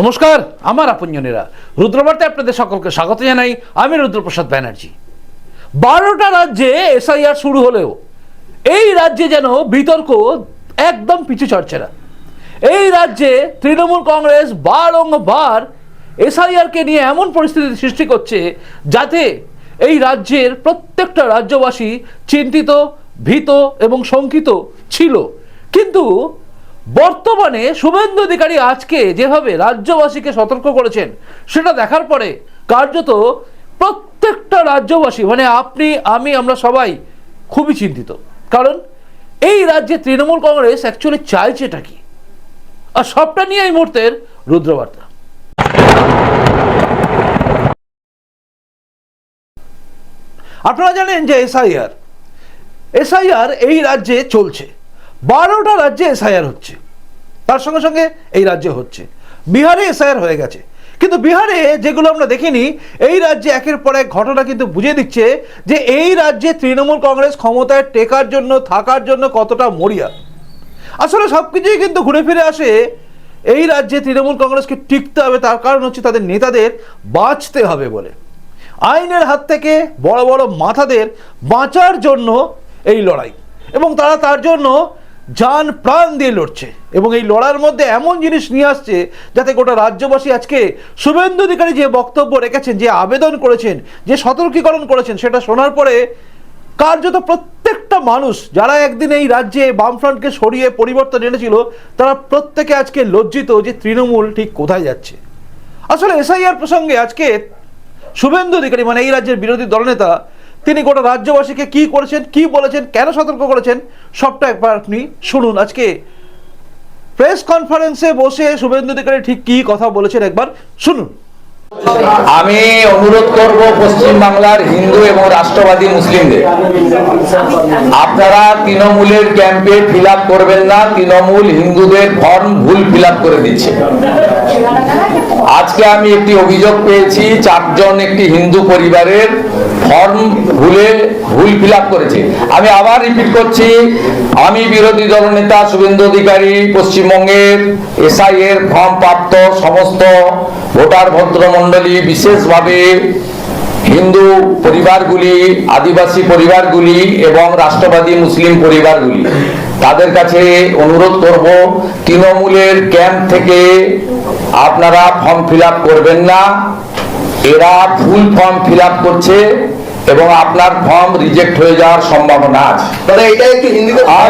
নমস্কার, আমার আপনজনেরা। রুদ্রবার্তে আপনাদের সকলকে স্বাগত জানাই আমি রুদ্রপ্রসাদ ব্যানার্জি। বারোটা রাজ্যে এসআইআর শুরু হলেও এই রাজ্যে যেন বিতর্ক একদম পিছু ছাড়ছে না। এই রাজ্যে তৃণমূল কংগ্রেস বারংবার এসআইআরকে নিয়ে এমন পরিস্থিতি সৃষ্টি করছে যাতে এই রাজ্যের প্রত্যেকটা রাজ্যবাসী চিন্তিত, ভীত এবং শঙ্কিত ছিল। কিন্তু বর্তমানে শুভেন্দু অধিকারী আজকে যেভাবে রাজ্যবাসীকে সতর্ক করেছেন, সেটা দেখার পরে কার্যত প্রত্যেকটা রাজ্যবাসী মানে আপনি, আমি, আমরা সবাই খুবই চিন্তিত। কারণ এই রাজ্যে তৃণমূল কংগ্রেস অ্যাকচুয়ালি চাইছেটা কি? আর সবটা নিয়ে এই মুহূর্তের রুদ্রবার্তা। আপনারা জানেন যে এসআইআর এসআইআর এই রাজ্যে চলছে। বারোটা রাজ্যে এসআইআর হচ্ছে। তার সঙ্গে সঙ্গে এই রাজ্যে হচ্ছে। বিহারে এসআইআর হয়ে গেছে। কিন্তু বিহারে যেগুলো আমরা দেখিনি, এই রাজ্যে একের পর এক ঘটনা কিন্তু বুঝিয়ে দিচ্ছে যে এই রাজ্যে তৃণমূল কংগ্রেস ক্ষমতায় টেকার জন্য, থাকার জন্য কতটা মরিয়া। আসলে সব কিছুই কিন্তু ঘুরে ফিরে আসে এই রাজ্যে তৃণমূল কংগ্রেসকে টিকতে হবে, তার কারণ হচ্ছে তাদের নেতাদের বাঁচতে হবে বলে। আইনের হাত থেকে বড় বড় মাথাদের বাঁচার জন্য এই লড়াই। এবং তারা তার জন্য যান প্রাণ দিয়ে লড়ছে। এবং এই লড়ার মধ্যে এমন জিনিস নিয়ে আসছে যাতে গোটা রাজ্যবাসী আজকে শুভেন্দু অধিকারী যে বক্তব্য রেখেছেন, যে আবেদন করেছেন, যে সতর্কীকরণ করেছেন, সেটা শোনার পরে কার্যত প্রত্যেকটা মানুষ, যারা একদিন এই রাজ্যে বামফ্রন্টকে সরিয়ে পরিবর্তন এনেছিল, তারা প্রত্যেকে আজকে লজ্জিত যে তৃণমূল ঠিক কোথায় যাচ্ছে। আসলে এসআইআর প্রসঙ্গে আজকে শুভেন্দু অধিকারী মানে এই রাজ্যের বিরোধী দলনেতা তিনি গোটা রাজ্যবাসীকে কি করেছেন, কি বলেছেন, কেন সতর্ক করেছেন সবটা একবার আপনি শুনুন। আজকে প্রেস কনফারেন্সে বসে শুভেন্দু অধিকারী ঠিক কি কথা বলেছেন একবার শুনুন। আমি অনুরোধ করব পশ্চিম বাংলার হিন্দু এবং রাষ্ট্রবাদী মুসলিমদের। আপনারা তৃণমূলের ক্যাম্পে ফিল করবেন না, তৃণমূল হিন্দুদের ফর্ম ভুল ফিল করে দিচ্ছে। আজকে আমি একটি অভিযোগ পেয়েছি, চারজন একটি হিন্দু পরিবারের ফর্ম ভুলে ভুল ফিল করেছে। আমি আবার রিপিট করছি, আমি বিরোধী দলনেতা শুভেন্দু অধিকারী, পশ্চিমবঙ্গের এসআই এর ফর্ম প্রাপ্ত সমস্ত ভোটার ভদ্রমণ্ডলী, বিশেষভাবে হিন্দু পরিবারগুলি, আদিবাসী পরিবারগুলি এবং রাষ্ট্রবাদী মুসলিম পরিবারগুলি। তাদের কাছে অনুরোধ করব, তৃণমূলের ক্যাম্প থেকে আপনারা ফর্ম ফিল করবেন না। এরা ফুল ফর্ম ফিল করছে। এবং আপনার ফর্ম রিজেক্ট হয়ে যাওয়ার সম্ভাবনা আছে দাদা এটা একটু হিন্দিতে और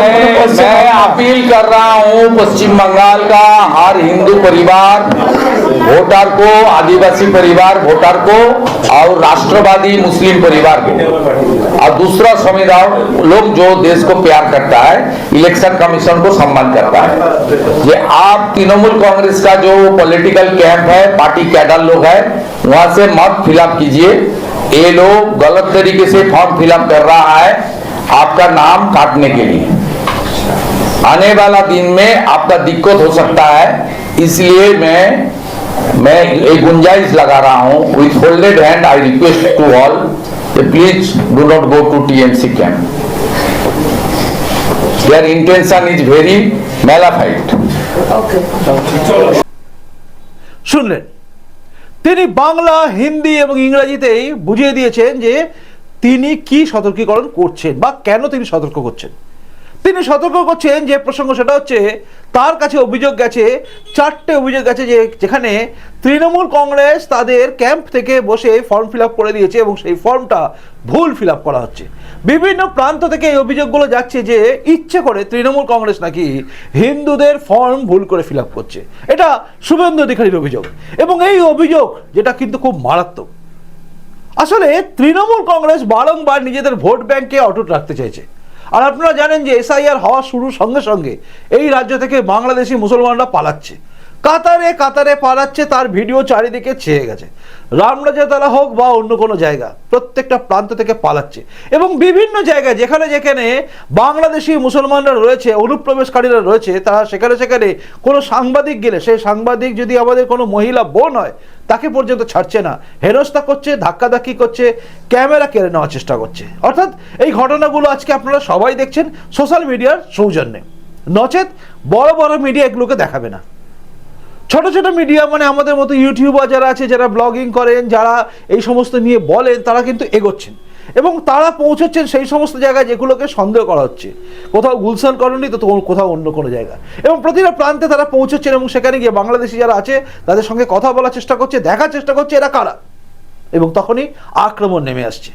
मैं अपील कर रहा हूं पश्चिम बंगाल का हर हिंदू परिवार वोटर को आदिवासी परिवार वोटर को और राष्ट्रवादी मुस्लिम परिवार को और दूसरा संविधान लोग जो देश को प्यार करता है इलेक्शन कमीशन को सम्मान करता है ये आप तृणमूल कांग्रेस का जो पॉलिटिकल कैंप है पार्टी कैडर लोग है वहां से मत फिलअप कीजिए ये लोग गलत तरीके से फॉर्म फिलअप कर रहा है आपका नाम काटने के लिए आने वाला दिन में आपका दिक्कत हो सकता है इसलिए मैं मैं एक गुंजाइश लगा रहा हूं with folded hand I request to all please do not go to TMC camp their intention is very malafide শুনলেন তিনি বাংলা, হিন্দি এবং ইংরেজিতেই বুঝিয়ে দিয়েছেন যে তিনি কি সতর্কীকরণ করছেন বা কেন তিনি সতর্ক করছেন। তিনি সতর্ক করছেন যে প্রসঙ্গ সেটা হচ্ছে, তার কাছে অভিযোগ গেছে, চারটে অভিযোগ গেছে যে যেখানে তৃণমূল কংগ্রেস তাদের ক্যাম্প থেকে বসে ফর্ম ফিল করে দিয়েছে এবং সেই ফর্মটা ভুল ফিল করা হচ্ছে। বিভিন্ন প্রান্ত থেকে এই অভিযোগগুলো যাচ্ছে যে ইচ্ছে করে তৃণমূল কংগ্রেস নাকি হিন্দুদের ফর্ম ভুল করে ফিল করছে। এটা শুভেন্দু অধিকারীর অভিযোগ। এবং এই অভিযোগ যেটা কিন্তু খুব মারাত্মক। আসলে তৃণমূল কংগ্রেস বারংবার নিজেদের ভোট ব্যাংকে অটুট রাখতে চাইছে। আর আপনারা জানেন যে এসআইআর হওয়া শুরুর সঙ্গে সঙ্গে এই রাজ্য থেকে বাংলাদেশি মুসলমানরা পালাচ্ছে। কাতারে কাতারে পালাচ্ছে, তার ভিডিও চারিদিকে ছেয়ে গেছে। রামরাজাতলা হোক বা অন্য কোনো জায়গা, প্রত্যেকটা প্রান্ত থেকে পালাচ্ছে। এবং বিভিন্ন জায়গায় যেখানে যেখানে বাংলাদেশি মুসলমানরা রয়েছে, অনুপ্রবেশকারীরা রয়েছে, তারা সেখানে সেখানে কোনো সাংবাদিক গেলে, সেই সাংবাদিক যদি আমাদের কোনো মহিলা বোন হয়, তাকে পর্যন্ত ছাড়ছে না। হেনস্থা করছে, ধাক্কাধাক্কি করছে, ক্যামেরা কেড়ে নেওয়ার চেষ্টা করছে। অর্থাৎ এই ঘটনাগুলো আজকে আপনারা সবাই দেখছেন, সোশ্যাল মিডিয়ার সৌজন্যে। নচেত বড় বড় মিডিয়া এগুলোকে দেখাবে না। ছোট ছোট মিডিয়া মানে আমাদের মতো ইউটিউবার যারা আছে, যারা ব্লগিং করেন, যারা এই সমস্ত নিয়ে বলেন, তারা কিন্তু এগোচ্ছেন। এবং তারা পৌঁছচ্ছেন সেই সমস্ত জায়গায় যেগুলোকে সন্দেহ করা হচ্ছে। কোথাও গুলশান কলোনি, তো কোথাও অন্য কোনো জায়গা। এবং প্রতিটা প্রান্তে তারা পৌঁছচ্ছেন এবং সেখানে গিয়ে বাংলাদেশি যারা আছে, তাদের সঙ্গে কথা বলার চেষ্টা করছে, দেখার চেষ্টা করছে এরা কারা? এবং তখনই আক্রমণ নেমে আসছে।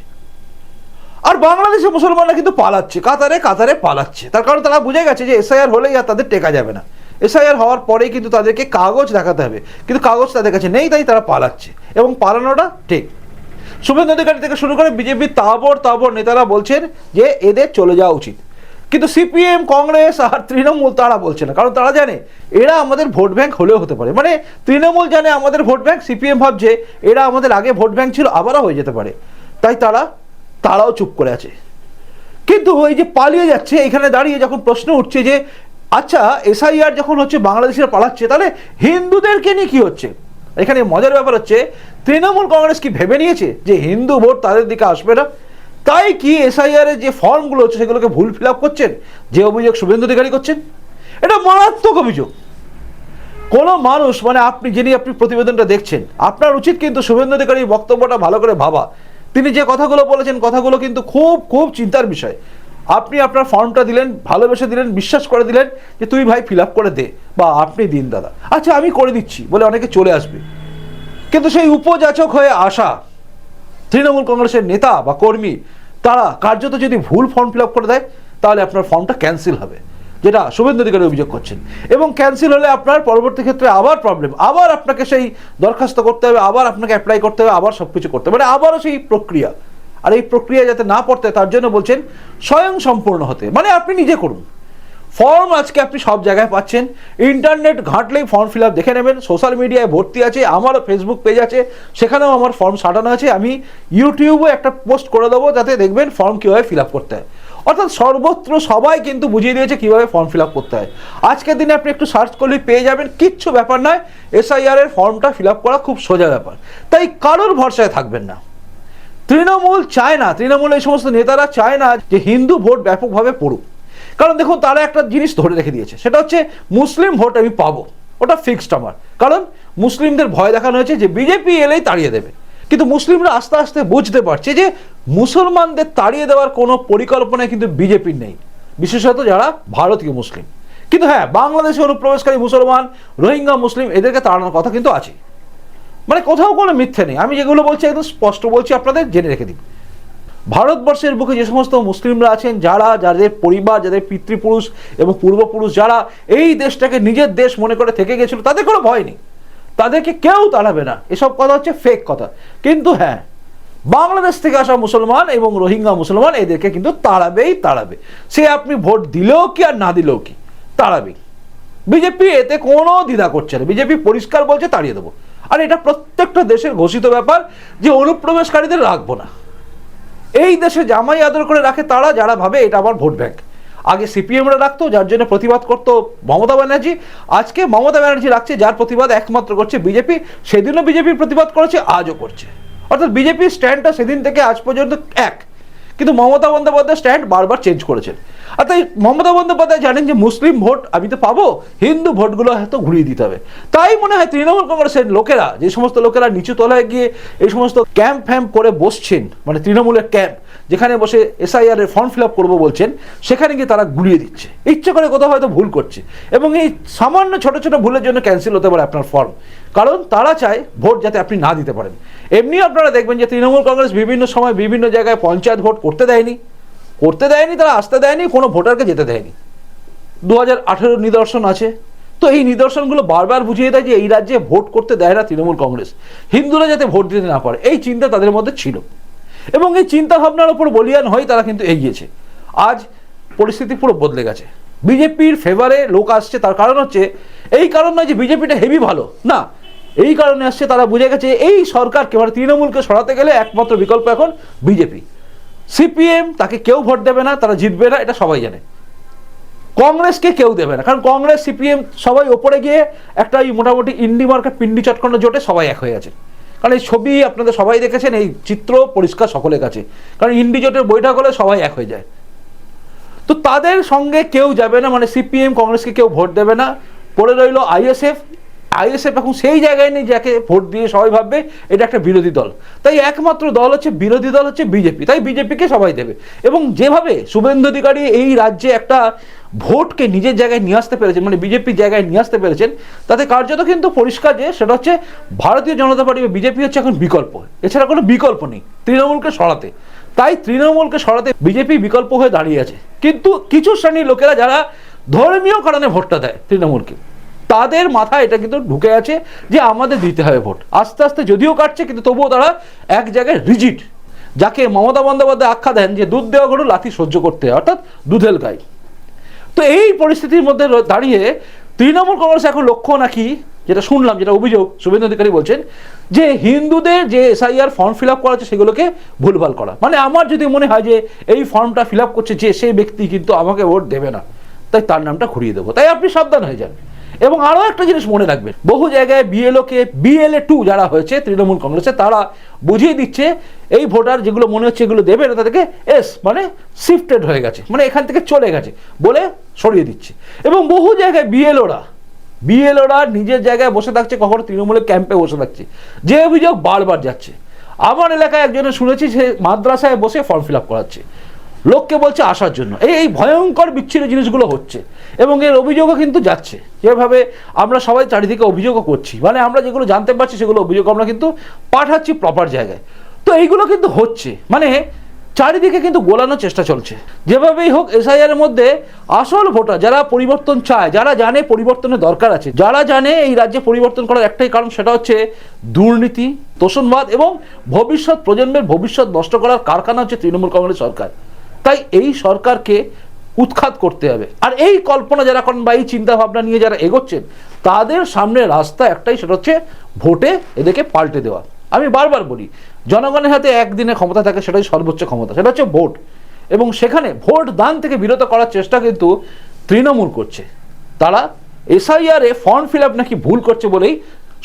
আর বাংলাদেশের মুসলমানরা কিন্তু পালাচ্ছে, কাতারে কাতারে পালাচ্ছে। তার কারণ তারা বুঝে গেছে যে এসআইআর হলেই আর তাদের টেকা যাবে না। এসআইআর হওয়ার পরেই কিন্তু তাদেরকে কাগজ দেখাতে হবে। কিন্তু কাগজ তাদের কাছে নেই, তাই তারা পালাচ্ছে। এবং পালানোটা ঠিক। শুভেন্দু অধিকারী থেকে শুরু করে বিজেপির তাবর তাবর নেতারা বলছেন যে এদের চলে যাওয়া উচিত। কিন্তু সিপিএম, কংগ্রেস আর তৃণমূল তারা বলছে না। কারণ তারা জানে এরা আমাদের ভোট ব্যাংক হলেও হতে পারে। মানে তৃণমূল জানে আমাদের ভোট ব্যাংক, সিপিএম ভাবছে এরা আমাদের আগে ভোট ব্যাংক ছিল, আবারও হয়ে যেতে পারে। তাই তারা, তারাও চুপ করে আছে। কিন্তু ওই যে পালিয়ে যাচ্ছে, এখানে দাঁড়িয়ে যখন প্রশ্ন উঠছে যে আচ্ছা এসআইআর যখন হচ্ছে বাংলাদেশিরা পালাচ্ছে, তাহলে হিন্দুদেরকে নিয়ে কি হচ্ছে? এখানে মজার ব্যাপার হচ্ছে, তৃণমূল কংগ্রেস কি ভেবে নিয়েছে যে হিন্দু ভোট তাদের দিকে আসবে না? তাই কি এসআইআর এর যে ফর্মগুলো হচ্ছে, সেগুলোকে ভুল ফিল আপ করছেন? যে অভিযোগ শুভেন্দু অধিকারী করছেন? এটা মারাত্মক অভিযোগ। কোনো মানুষ মানে আপনি, যিনি আপনি প্রতিবেদনটা দেখছেন, আপনার উচিত কিন্তু শুভেন্দু অধিকারীর বক্তব্যটা ভালো করে ভাবা। তিনি যে কথাগুলো বলেছেন, কথাগুলো কিন্তু খুব খুব চিন্তার বিষয়। আপনি আপনার ফর্মটা দিলেন, ভালোবেসে দিলেন, বিশ্বাস করে দিলেন যে তুই ভাই ফিল করে দে, বা আপনি দিন দাদা। আচ্ছা আমি করে দিচ্ছি বলে অনেকে চলে আসবে। কিন্তু সেই উপযাচক হয়ে আসা তৃণমূল কংগ্রেসের নেতা বা কর্মী, তারা কার্যত যদি ভুল ফর্ম ফিল করে দেয়, তাহলে আপনার ফর্মটা ক্যান্সেল হবে, যেটা শুভেন্দু অধিকারী অভিযোগ করছেন। এবং ক্যান্সেল হলে আপনার পরবর্তী ক্ষেত্রে আবার প্রবলেম আবার আপনাকে সেই দরখাস্ত করতে হবে, আবার আপনাকে অ্যাপ্লাই করতে হবে, আবার সব কিছু করতে হবে মানে আবারও সেই প্রক্রিয়া। আর এই প্রক্রিয়া যাতে না পড়তে, তার জন্য বলছেন স্বয়ং সম্পূর্ণ হতে। মানে আপনি নিজে করুন। ফর্ম আজকে আপনি সব জায়গায় পাচ্ছেন। ইন্টারনেট ঘাঁটলেই ফর্ম ফিল আপ দেখে নেবেন। সোশ্যাল মিডিয়ায় ভর্তি আছে, আমারও ফেসবুক পেজ আছে, সেখানেও আমার ফর্ম সাটানো আছে। আমি ইউটিউবে একটা পোস্ট করে দেবো, যাতে দেখবেন ফর্ম কীভাবে ফিল আপ করতে হয়। অর্থাৎ সর্বত্র সবাই কিন্তু বুঝিয়ে দিয়েছে কীভাবে ফর্ম ফিল আপ করতে হয়। আজকের দিনে আপনি একটু সার্চ করলেই পেয়ে যাবেন। কিচ্ছু ব্যাপার নয় এসআইআর এর ফর্মটা ফিল আপ করা খুব সোজা ব্যাপার। তাই কারোর ভরসায় থাকবেন না। তৃণমূল চায় না তৃণমূল এই সমস্ত নেতারা চায় না যে হিন্দু ভোট ব্যাপকভাবে পড়ুক। কারণ দেখুন, তারা একটা জিনিস ধরে রেখে দিয়েছে, সেটা হচ্ছে মুসলিম ভোট আমি পাবো, ওটা ফিক্সড আমার। কারণ মুসলিমদের ভয় দেখানো হয়েছে যে বিজেপি এলেই তাড়িয়ে দেবে। কিন্তু মুসলিমরা আস্তে আস্তে বুঝতে পারছে যে মুসলমানদের তাড়িয়ে দেওয়ার কোনো পরিকল্পনা কিন্তু বিজেপির নেই, বিশেষত যারা ভারতীয় মুসলিম। কিন্তু হ্যাঁ বাংলাদেশে অনুপ্রবেশকারী মুসলমান, রোহিঙ্গা মুসলিম, এদেরকে তাড়ানোর কথা কিন্তু আছে। মানে কোথাও কোনো মিথ্যে নেই। আমি যেগুলো বলছি একদম স্পষ্ট বলছি, আপনাদের জেনে রেখে দিন ভারতবর্ষের বুকে যে সমস্ত মুসলিমরা আছেন, যারা, যাদের পরিবার, যাদের পিতৃপুরুষ এবং পূর্বপুরুষ, যারা এই দেশটাকে নিজের দেশ মনে করে থেকে গেছিল, তাদের কোনো ভয় নেই। তাদেরকে কেউ তাড়াবে না। এসব কথা হচ্ছে ফেক কথা। কিন্তু হ্যাঁ বাংলাদেশ থেকে আসা মুসলমান এবং রোহিঙ্গা মুসলমান এদেরকে কিন্তু তাড়াবেই তাড়াবে। সে আপনি ভোট দিলেও কি আর না দিলেও কি? তাড়াবেই। বিজেপি এতে কোনো দ্বিধা করছে না। বিজেপি পরিষ্কার বলছে, তাড়িয়ে দেবো। আর এটা প্রত্যেকটা দেশের ঘোষিত ব্যাপার যে অনুপ্রবেশকারীদের রাখব না। এই দেশে জামাই আদর করে রাখে তারা, যারা ভাবে এটা আবার ভোট ব্যাংক। আগে সিপিএমরা রাখতো, যার জন্য প্রতিবাদ করতো মমতা ব্যানার্জি। আজকে মমতা ব্যানার্জি রাখছে, যার প্রতিবাদ একমাত্র করছে বিজেপি। সেদিনও বিজেপির প্রতিবাদ করেছে, আজও করছে। অর্থাৎ বিজেপির স্ট্যান্ডটা সেদিন থেকে আজ পর্যন্ত এক। কিন্তু মমতা বন্দ্যোপাধ্যায় স্ট্যান্ড বারবার চেঞ্জ করেছেন। আর তাই মমতা বন্দ্যোপাধ্যায় জানেন যে মুসলিম ভোট আমি তো পাবো, হিন্দু ভোটগুলো হয়তো ঘুরিয়ে দিতে হবে। তাই মনে হয় তৃণমূল কংগ্রেসের লোকেরা, যে সমস্ত লোকেরা নিচু তলায় গিয়ে এই সমস্ত ক্যাম্প ফ্যাম্প করে বসছেন মানে তৃণমূলের ক্যাম্প যেখানে বসে এসআইআর এর ফর্ম ফিল আপ করব বলছেন, সেখানে গিয়ে তারা গুলিয়ে দিচ্ছে। ইচ্ছে করে কোথাও হয়তো ভুল করছে। এবং এই সামান্য ছোট ছোট ভুলের জন্য ক্যান্সেল হতে পারে আপনার ফর্ম কারণ তারা চায় ভোট যাতে আপনি না দিতে পারেন। এমনি আপনারা দেখবেন যে তৃণমূল কংগ্রেস বিভিন্ন সময় বিভিন্ন জায়গায় পঞ্চায়েত ভোট করতে দেয়নি। করতে দেয়নি, তারা আসতে দেয়নি, কোনো ভোটারকে যেতে দেয়নি। দু হাজার নিদর্শন আছে। তো এই নিদর্শনগুলো বারবার বুঝিয়ে দেয় যে এই রাজ্যে ভোট করতে দেয় না তৃণমূল কংগ্রেস। হিন্দুরা যাতে ভোট দিতে না পারে, এই চিন্তা তাদের মধ্যে ছিল। এবং এই চিন্তা ভাবনার উপর বলিয়ান হয়ে তারা কিন্তু এগিয়েছে। আজ পরিস্থিতি পুরো বদলে গেছে। বিজেপির ফেভারে লোক আসছে, তার কারণ হচ্ছে, এই কারণ নয় যে বিজেপিটা হেভি ভালো। না এই কারণে আসছে, তারা বুঝে গেছে এই সরকারকে মানে তৃণমূলকে সরাতে গেলে একমাত্র বিকল্প এখন বিজেপি। সিপিএম তাকে কেউ ভোট দেবে না, তারা জিতবে না, এটা সবাই জানে। কংগ্রেসকে কেউ দেবে না, কারণ কংগ্রেস, সিপিএম সবাই ওপরে গিয়ে একটা এই মোটামুটি ইন্ডি মার্কেট, পিন্ডি চটকণ্ড জোটে সবাই এক হয়ে আছে। কারণ এই ছবি আপনাদের সবাই দেখেছেন, এই চিত্র পরিষ্কার সকলের কাছে। কারণ ইন্ডি জোটের বৈঠক হলে সবাই এক হয়ে যায়। তো তাদের সঙ্গে কেউ যাবে না মানে সিপিএম, কংগ্রেসকে কেউ ভোট দেবে না। পড়ে রইল আইএসএফ আইএসএফ এখন সেই জায়গায় নেই যাকে ভোট দিয়ে সবাই ভাববে এটা একটা বিরোধী দল। তাই একমাত্র দল হচ্ছে, বিরোধী দল হচ্ছে বিজেপি। তাই বিজেপিকে সবাই দেবে। এবং যেভাবে শুভেন্দু অধিকারী এই রাজ্যে একটা ভোটকে নিজের জায়গায় নিয়ে আসতে পেরেছেন মানে বিজেপির জায়গায় নিয়ে আসতে পেরেছেন, তাতে কার্যত কিন্তু পরিষ্কার যে সেটা হচ্ছে ভারতীয় জনতা পার্টি বা বিজেপি হচ্ছে এখন বিকল্প। এছাড়া কোনো বিকল্প নেই তৃণমূলকে সরাতে। তাই তৃণমূলকে সরাতে বিজেপি বিকল্প হয়ে দাঁড়িয়ে আছে। কিন্তু কিছু শ্রেণির লোকেরা যারা ধর্মীয় কারণে ভোটটা দেয় তৃণমূলকে তাদের মাথায় এটা কিন্তু ঢুকে আছে যে আমাদের দিতে হবে ভোট। আস্তে আস্তে যদিও কাটছে, কিন্তু তবুও তারা এক জায়গায় রিজিট যাকে মমতা বন্দ্যোপাধ্যায় আখ্যা দেন যে দুধ দেওয়া গরু লাথি সহ্য করতে হয় অর্থাৎ দুধেল গাই। তো এই পরিস্থিতির মধ্যে দাঁড়িয়ে তৃণমূল কংগ্রেস এখন লক্ষ্য নাকি? যেটা শুনলাম, যেটা অভিযোগ, শুভেন্দু অধিকারী বলছেন, যে হিন্দুদের যে এসআইআর ফর্ম ফিল আপ করা আছে সেগুলোকে ভুলভাল করা। মানে আমার যদি মনে হয় যে এই ফর্মটা ফিল আপ করছে যে সেই ব্যক্তি কিন্তু আমাকে ভোট দেবে না, তাই তার নামটা ঘুরিয়ে দেবো। তাই আপনি সাবধান হয়ে যান। এবং আরও একটা জিনিস মনে রাখবেন বহু জায়গায় বিএলওকে বিএলএ টু যারা হয়েছে, তৃণমূল কংগ্রেসে, তারা বুঝিয়ে দিচ্ছে, এই ভোটার যেগুলো মনে হচ্ছে এগুলো দেবে না তাদেরকে এস মানে শিফটেড হয়ে গেছে মানে এখান থেকে চলে গেছে বলে সরিয়ে দিচ্ছে। এবং বহু জায়গায় বিএলওরা বিএলওরা নিজের জায়গায় বসে থাকছে, কখনো তৃণমূলের ক্যাম্পে বসে থাকছে। যে অভিযোগ বারবার যাচ্ছে। আমার এলাকায় একজনের শুনেছি, সে মাদ্রাসায় বসে ফর্ম ফিল আপ করাচ্ছে। লোককে বলছে আসার জন্য। এই এই ভয়ঙ্কর বিচ্ছিন্ন জিনিসগুলো হচ্ছে। এবং এর অভিযোগও কিন্তু যাচ্ছে। যেভাবে আমরা সবাই চারিদিকে অভিযোগও করছি। মানে আমরা যেগুলো জানতে পারছি সেগুলো অভিযোগ আমরা কিন্তু পাঠাচ্ছি প্রপার জায়গায়। তো এইগুলো কিন্তু হচ্ছে। মানে চারিদিকে কিন্তু গোলানোর চেষ্টা চলছে। যেভাবেই হোক এসআইআর মধ্যে আসল ভোটার যারা পরিবর্তন চায়, যারা জানে পরিবর্তনের দরকার আছে, যারা জানে এই রাজ্যে পরিবর্তন করার একটাই কারণ সেটা হচ্ছে দুর্নীতি, তোষণবাদ এবং ভবিষ্যৎ প্রজন্মের ভবিষ্যৎ নষ্ট করার কারখানা হচ্ছে তৃণমূল কংগ্রেস সরকার। তাই এই সরকারকে উৎখাত করতে হবে। আর এই কল্পনা যারা করেন বা এই চিন্তা ভাবনা নিয়ে যারা এগোচ্ছেন, তাদের সামনে রাস্তা একটাই, সেটা হচ্ছে ভোটে এদেরকে পাল্টে দেওয়া। আমি বারবার বলি, জনগণের হাতে একদিনে ক্ষমতা থাকে, সেটাই সর্বোচ্চ ক্ষমতা, সেটা হচ্ছে ভোট। এবং সেখানে ভোট দান থেকে বিরত করার চেষ্টা কিন্তু তৃণমূল করছে। তারা এসআইআর এ ফর্ম ফিল আপ নাকি ভুল করছে বলেই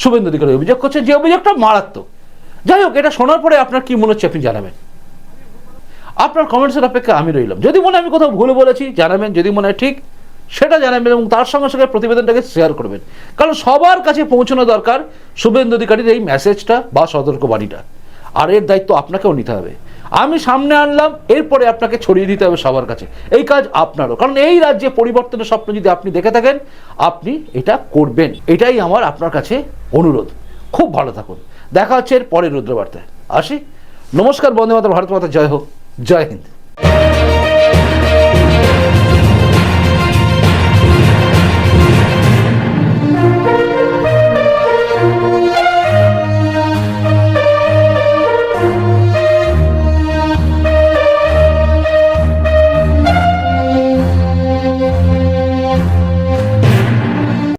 শুভেন্দু অধিকারী অভিযোগ করছে, যে অভিযোগটা মারাত্মক। যাই হোক, এটা শোনার পরে আপনার কি মনে হচ্ছে আপনি জানাবেন? আপনার কমেন্টসের অপেক্ষা আমি রইলাম। যদি মনে আমি কোথাও ভুল বলেছি, জানাবেন। যদি মনে হয় ঠিক, সেটা জানাবেন এবং তার সঙ্গে সঙ্গে প্রতিবেদনটাকে শেয়ার করবেন। কারণ সবার কাছে পৌঁছানো দরকার শুভেন্দু অধিকারীর এই মেসেজটা বা সতর্কবাণীটা আর এর দায়িত্ব আপনাকেও নিতে হবে। আমি সামনে আনলাম, এরপরে আপনাকে ছড়িয়ে দিতে হবে সবার কাছে। এই কাজ আপনারও। কারণ এই রাজ্যে পরিবর্তনের স্বপ্ন যদি আপনি দেখে থাকেন, আপনি এটা করবেন। এটাই আমার, আপনার কাছে অনুরোধ। খুব ভালো থাকুন। দেখা হচ্ছে এর পরের রুদ্রবার্তায়। আসি। নমস্কার, বন্দে মাতা ভারত মাতা, জয় হোক। জয় হিন্দ